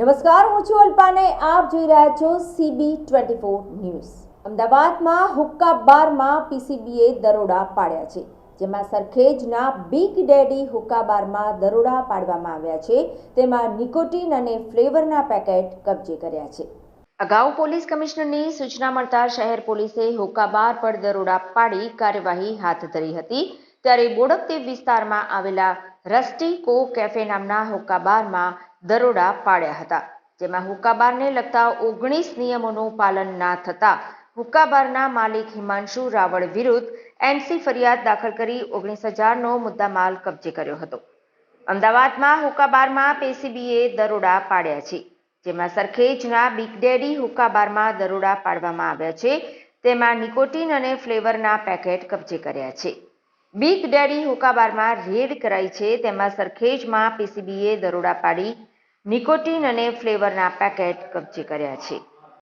નમસ્કાર, હું છું અલ્પાને. આપ જોઈ રહ્યા છો સીબી ટ્વેન્ટી ફોર ન્યૂઝ. અમદાવાદમાં હુક્કા બારમાં પીસીબીએ દરોડા પાડ્યા છે. જેમાં સરખેજના બિગ ડેડી હુક્કા બારમાં દરોડા પાડવામાં આવ્યા છે. તેમાં નિકોટીન અને ફ્લેવરના પેકેટ કબજે કર્યા છે. અગાઉ પોલીસ કમિશનરની સૂચના મળતા શહેર પોલીસે હુક્કા બાર પર દરોડા પાડી કાર્યવાહી હાથ ધરી હતી. ત્યારે બોડકદેવ વિસ્તારમાં આવેલા રસ્ટી કો કેફે નામના હુક્કા બારમાં દરોડા પાડ્યા હતા. જેમાં હુક્કાબારને લગતા ઓગણીસ નિયમોનું પાલન ના થતા હુક્કા બારના માલિક હિમાંશુ રાવળ વિરુદ્ધ એનસી ફરિયાદ દાખલ કરી ઓગણીસ હજારનો મુદ્દામાલ કબજે કર્યો હતો. અમદાવાદમાં હુકાબારમાં પેસીબીએ દરોડા પાડ્યા છે. જેમાં સરખેજના બિગ ડેડી હુક્કા બારમાં દરોડા પાડવામાં આવ્યા છે. તેમાં નિકોટીન અને ફ્લેવરના પેકેટ કબજે કર્યા છે. બિગ ડેડી હુકાબારમાં રેડ કરાઈ છે. તેમાં સરખેજમાં પીસીબીએ દરોડા પાડી, નિકોટીન અને ફ્લેવરના પેકેટ કબજે કર્યા છે.